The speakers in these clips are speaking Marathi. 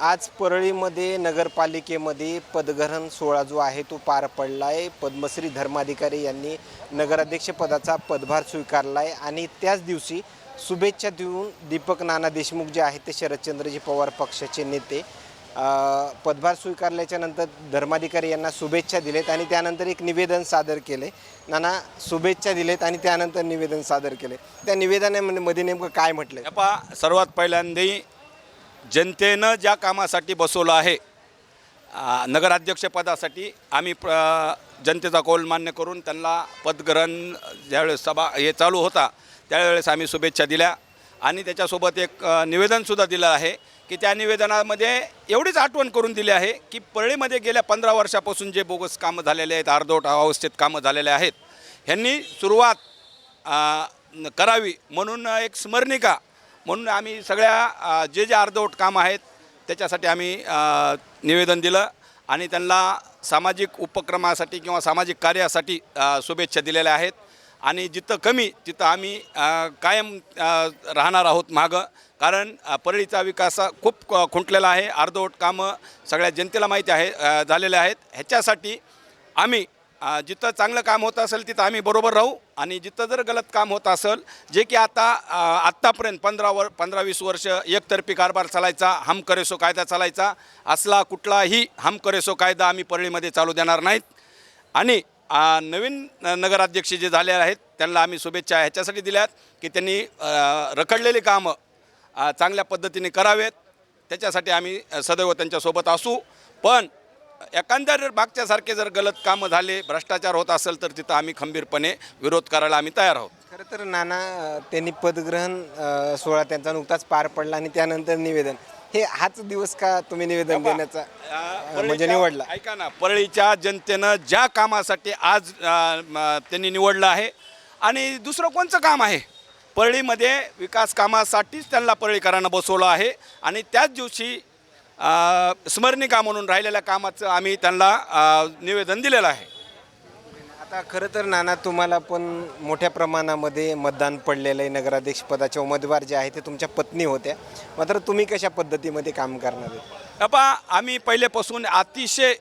आज परळीमध्ये नगरपालिकेमध्ये पदग्रहण सोहळा जो आहे तो पार पडला आहे पद्मश्री धर्माधिकारी यांनी नगराध्यक्षपदाचा पदभार स्वीकारला आहे आणि त्याच दिवशी शुभेच्छा देऊन दीपक नाना देशमुख जे आहेत ते शरदचंद्रजी पवार पक्षाचे नेते पदभार स्वीकारल्याच्या नंतर धर्माधिकारी यांना शुभेच्छा दिलेत आणि त्यानंतर एक निवेदन सादर केले. नाना शुभेच्छा दिलेत आणि त्यानंतर निवेदन सादर केले. त्या निवेदनामध्ये नेमकं काय म्हटलं सर्वात पहिल्यांदा जनतेनं ज्या कामासाठी बसवलं आहे नगराध्यक्षपदासाठी आम्ही प्र जनतेचा कौल मान्य करून त्यांना पदग्रहण ज्यावेळेस सभा हे चालू होता त्यावेळेस आम्ही शुभेच्छा दिल्या. आणि त्याच्यासोबत एक निवेदनसुद्धा दिलं आहे की त्या निवेदनामध्ये एवढीच आठवण करून दिली आहे की परळीमध्ये गेल्या पंधरा वर्षापासून जे बोगस कामं झालेले आहेत अर्धवट अवस्थेत कामं झालेले आहेत ह्यांनी सुरुवात करावी म्हणून एक स्मरणिका म्हणून आम्ही सगळ्या जे जे अर्धवट कामं आहेत त्याच्यासाठी आम्ही निवेदन दिलं आणि त्यांना सामाजिक उपक्रमासाठी किंवा सामाजिक कार्यासाठी शुभेच्छा दिलेल्या आहेत. आणि जिथं कमी तिथं आम्ही कायम राहणार आहोत मागं. कारण परळीचा विकास हा खूप खुंटलेला आहे. अर्धवट कामं सगळ्या जनतेला माहिती आहे झालेले आहेत. ह्याच्यासाठी आम्ही जिथं चांगलं काम होत असेल तिथं आम्ही बरोबर राहू. आणि जिथं जर गलत काम होत असेल जे की आता आत्तापर्यंत पंधरा वर पंधरा वीस वर्ष एकतर्फी कारभार चालायचा हम करेसो कायदा चालायचा असला कुठलाही हम करेसो कायदा आम्ही परळीमध्ये चालू देणार नाहीत. आणि नवीन नगराध्यक्ष जे झाले आहेत त्यांना आम्ही शुभेच्छा ह्याच्यासाठी दिल्यात की त्यांनी रखडलेली कामं चांगल्या पद्धतीने करावेत. त्याच्यासाठी आम्ही सदैव त्यांच्यासोबत असू. पण एखाद्या जर मागच्यासारखे जर गलत कामं झाले भ्रष्टाचार होत असेल तर तिथं आम्ही खंबीरपणे विरोध करायला आम्ही तयार आहोत. खरं तर नाना त्यांनी पदग्रहण अ, सोहळा त्यांचा नुकताच पार पडला आणि त्यानंतर निवेदन. हे हाच दिवस का तुम्ही निवेदन देण्याचा अ, म्हणजे परळीच्या- निवडला? ऐका ना परळीच्या जनतेनं ज्या कामासाठी आज अ, म, त्यांनी निवडलं आहे आणि दुसरं कोणचं काम आहे? परळीमध्ये विकास कामासाठीच त्यांना परळीकरांना बसवलं आहे आणि त्याच दिवशी स्मरणिका म्हणून राहिलेल्या कामाचं आम्ही त्यांना निवेदन दिलेलं आहे. आता खरं तर नाना तुम्हाला पण मोठ्या प्रमाणामध्ये मतदान पडलेलं आहे. नगराध्यक्ष पदाचे उमेदवार जे आहे ते तुमच्या पत्नी होत्या. मात्र तुम्ही कशा पद्धतीमध्ये काम करणार आहे बाबा आम्ही पहिलेपासून अतिशय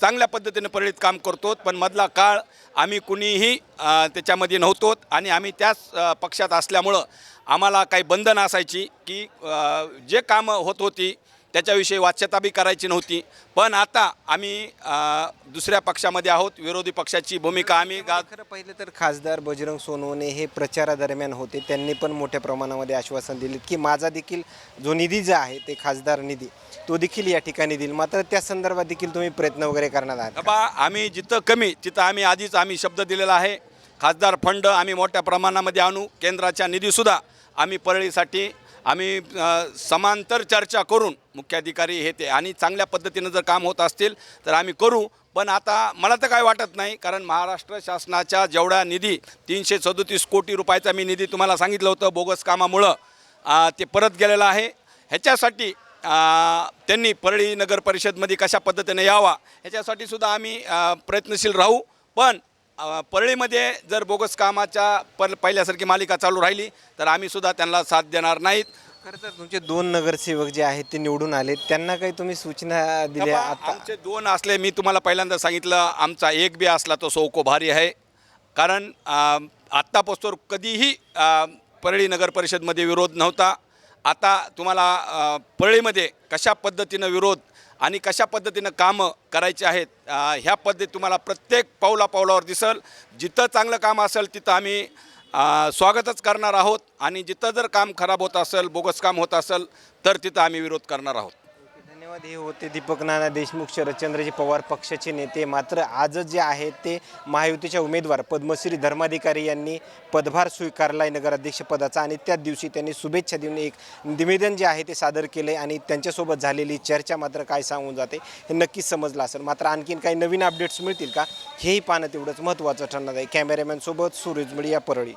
चांगल्या पद्धतीने परळीत काम करतो पण मधला काळ आम्ही कुणीही त्याच्यामध्ये नव्हतो आणि आम्ही त्याच पक्षात असल्यामुळं आम्हाला काही बंधन असायची की जे कामं होत होती त्याच्याविषयी वाच्यता बी करायची नव्हती. पण आता आम्ही दुसऱ्या पक्षामध्ये आहोत विरोधी पक्षाची भूमिका आम्ही गा खरं पाहिलं तर खासदार बजरंग सोनवणे हे प्रचारादरम्यान होते. त्यांनी पण मोठ्या प्रमाणामध्ये आश्वासन दिले की माझा देखील जो निधी जो आहे ते खासदार निधी तो देखील या ठिकाणी देईल. मात्र त्या संदर्भात देखील तुम्ही प्रयत्न वगैरे करणार आहात बाबा आम्ही जिथं कमी तिथं आम्ही आधीच आम्ही शब्द दिलेला आहे. खासदार फंड आम्ही मोठ्या प्रमाणामध्ये आणू केंद्राच्या निधीसुद्धा आम्ही परळीसाठी आम्ही समांतर चर्चा करून मुख्याधिकारी हे ते आणि चांगल्या पद्धतीनं जर काम होत असतील तर आम्ही करू. पण आता मला तर काय वाटत नाही कारण महाराष्ट्र शासनाच्या जेवढा निधी तीनशे सदोतीस कोटी रुपयाचा मी निधी तुम्हाला सांगितलं होतं बोगस कामामुळं ते परत गेलेलं आहे. ह्याच्यासाठी त्यांनी परळी नगर परिषदमध्ये कशा पद्धतीने यावा ह्याच्यासाठी सुद्धा आम्ही प्रयत्नशील राहू. पण परळीमध्ये जर बोगस कामाच्या पर पहिल्यासारखी मालिका चालू राहिली तर आम्ही सुद्धा त्यांना साथ देणार नाहीत. खरं तर तुमचे दोन नगरसेवक जे आहेत ते निवडून आले. त्यांना काही तुम्ही सूचना दिल्या आता? आमचे दोन असले मी तुम्हाला पहिल्यांदा सांगितलं आमचा एक बी असला तो सौको भारी आहे. कारण आत्तापासून कधीही परळी नगर परिषदमध्ये विरोध नव्हता. आता तुम्हाला परळीमध्ये कशा पद्धतीनं विरोध आणि कशा पद्धतीनं कामं करायची आहेत ह्या पद्धती तुम्हाला प्रत्येक पावला पावलावर दिसल. जिथं चांगलं काम असेल तिथं आम्ही स्वागतच करणार आहोत. आणि जिथं जर काम खराब होत असेल बोगस काम होत असेल तर तिथं आम्ही विरोध करणार आहोत. धन्यवाद. हे होते दीपक नाना देशमुख शरदचंद्रजी पवार पक्षाचे नेते. मात्र आज जे आहे ते महायुतीच्या उमेदवार पद्मश्री धर्माधिकारी यांनी पदभार स्वीकारला आहे नगराध्यक्षपदाचा आणि त्याच दिवशी त्यांनी शुभेच्छा देऊन एक निवेदन जे आहे ते सादर केले आणि त्यांच्यासोबत झालेली चर्चा मात्र काय सांगून जाते हे नक्कीच समजलं असेल. मात्र आणखीन काही नवीन अपडेट्स मिळतील का? हेही पाहणं तेवढंच महत्त्वाचं ठरणार आहे. कॅमेरामॅनसोबत सूरज मिडिया परळी.